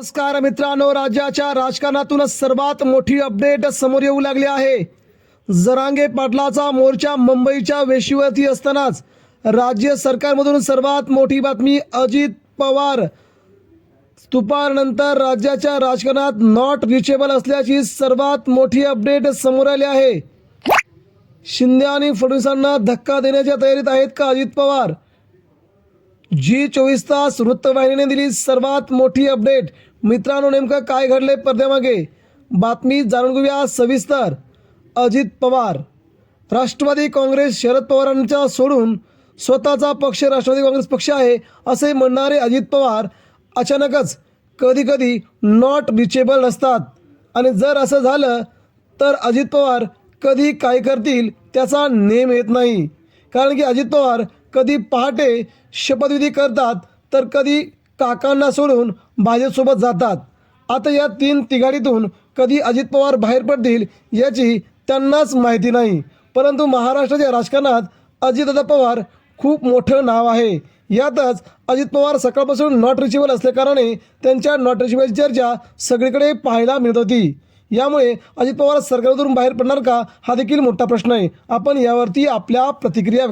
नमस्कार मित्रांनो राज्याच्या राजकारणातूनच सर्वात मोठी अपडेट समोर येऊ लागली आहे. जरांगे पाटलाचा मोर्चा मुंबईच्या वेशीवरती असतानाच राज्य सरकारमधून सर्वात मोठी बातमी अजित पवार. दुपारनंतर राज्याच्या राजकारणात नॉट रिचेबल असल्याची सर्वात मोठी अपडेट समोर आली आहे. शिंदे आणि फडणवीसांना धक्का देण्याच्या तयारीत आहेत का अजित पवार? जी चोवीस तास वृत्तवाहिनीने दिली सर्वात मोठी अपडेट मित्रांनो नेमकं काय घडले पडद्यामागे? बातमी जाणून घेऊया सविस्तर. अजित पवार. राष्ट्रवादी काँग्रेस शरद पवारांच्या सोडून स्वतःचा पक्ष राष्ट्रवादी काँग्रेस पक्ष आहे असे म्हणणारे अजित पवार अचानकच कधीकधी नॉट रिचेबल असतात आणि जर असं झालं तर अजित पवार कधी काय करतील त्याचा नेम येत नाही. कारण की अजित पवार कधी पहाटे शपथविधी करतात तर कधी काकांना सोडून भाजपसोबत जातात. आता या तीन तिघाडीतून कधी अजित पवार बाहेर पडतील याची त्यांनाच माहिती नाही. परंतु महाराष्ट्राच्या राजकारणात अजितदादा पवार खूप मोठं नाव आहे. यातच अजित पवार सकाळपासून नॉट रिचेबल असल्याकारणे त्यांच्या नॉट रिचेबलची चर्चा सगळीकडे पाहायला मिळत होती. यामुळे अजित पवार सरकारमधून बाहेर पडणार का हा देखील मोठा प्रश्न आहे. आपण यावरती आपल्या प्रतिक्रिया